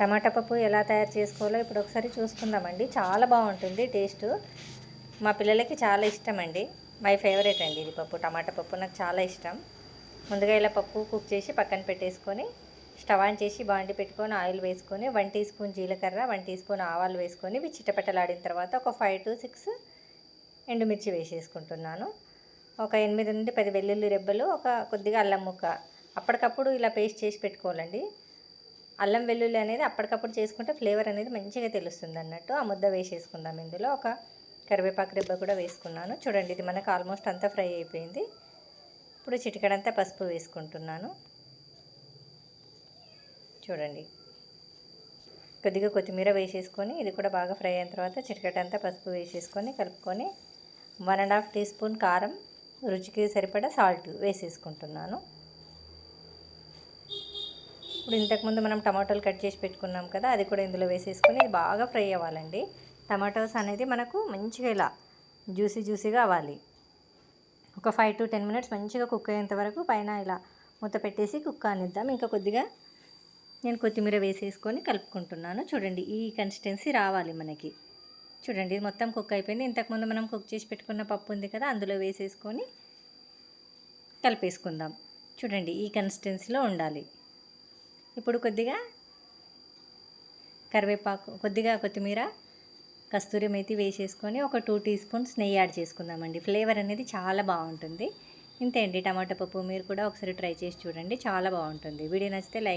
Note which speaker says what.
Speaker 1: టమాటా పప్పు ఎలా తయారు చేసుకోవాలో ఇప్పుడు ఒకసారి చూసుకుందామండి. చాలా బాగుంటుంది టేస్ట్. మా పిల్లలకి చాలా ఇష్టం అండి మై ఫేవరెట్ అండి ఇది పప్పు. టమాటా పప్పు నాకు చాలా ఇష్టం. ముందుగా ఇలా పప్పు కుక్ చేసి పక్కన పెట్టేసుకొని స్టవ్ ఆన్ చేసి బాండి పెట్టుకొని ఆయిల్ వేసుకొని వన్ టీ స్పూన్ జీలకర్ర వన్ టీ స్పూన్ ఆవాలు వేసుకొని ఇవి చిట్టపెట్టలాడిన తర్వాత ఒక ఫైవ్ టు సిక్స్ ఎండుమిర్చి వేసేసుకుంటున్నాను. ఒక ఎనిమిది నుండి పది వెల్లుల్లి రెబ్బలు ఒక కొద్దిగా అల్లం ముక్క. అప్పటికప్పుడు ఇలా పేస్ట్ చేసి పెట్టుకోవాలండి. అల్లం వెల్లుల్లి అనేది అప్పటికప్పుడు చేసుకుంటే ఫ్లేవర్ అనేది మంచిగా తెలుస్తుంది అన్నట్టు ఆ ముద్ద వేసేసుకుందాం ఇందులో. ఒక కరివేపాకు రిబ్బ కూడా వేసుకున్నాను. చూడండి ఇది మనకు ఆల్మోస్ట్ అంతా ఫ్రై అయిపోయింది. ఇప్పుడు చిటికడంతా పసుపు వేసుకుంటున్నాను. చూడండి కొద్దిగా కొత్తిమీర వేసేసుకొని ఇది కూడా బాగా ఫ్రై అయిన తర్వాత చిటికటంతా పసుపు వేసేసుకొని కలుపుకొని one and half teaspoon కారం రుచికి సరిపడా సాల్ట్ వేసేసుకుంటున్నాను. ఇప్పుడు ఇంతకుముందు మనం టమాటోలు కట్ చేసి పెట్టుకున్నాం కదా అది కూడా ఇందులో వేసేసుకొని ఇది బాగా ఫ్రై అవ్వాలండి. టమాటోస్ అనేది మనకు మంచిగా ఇలా జ్యూసీ జ్యూసీగా అవ్వాలి. ఒక ఫైవ్ టు టెన్ మినిట్స్ మంచిగా కుక్ అయ్యేంత వరకు పైన ఇలా మూత పెట్టేసి కుక్ అనిద్దాం ఇంకా కొద్దిగా నేను కొత్తిమీర వేసేసుకొని కలుపుకుంటున్నాను. చూడండి ఈ కన్సిస్టెన్సీ రావాలి మనకి. చూడండి ఇది మొత్తం కుక్ అయిపోయింది. ఇంతకుముందు మనం కుక్ చేసి పెట్టుకున్న పప్పు ఉంది కదా అందులో వేసేసుకొని కలిపేసుకుందాం. చూడండి ఈ కన్సిస్టెన్సీలో ఉండాలి. ఇప్పుడు కొద్దిగా కరివేపాకు కొద్దిగా కొత్తిమీర కస్తూరి మెతి వేసేసుకొని ఒక టూ టీ స్పూన్స్ నెయ్యి యాడ్ చేసుకుందామండి. ఫ్లేవర్ అనేది చాలా బాగుంటుంది. ఇంతే అండి. టమాటా పప్పు మీరు కూడా ఒకసారి ట్రై చేసి చూడండి. చాలా బాగుంటుంది. వీడియో నచ్చితే లైక్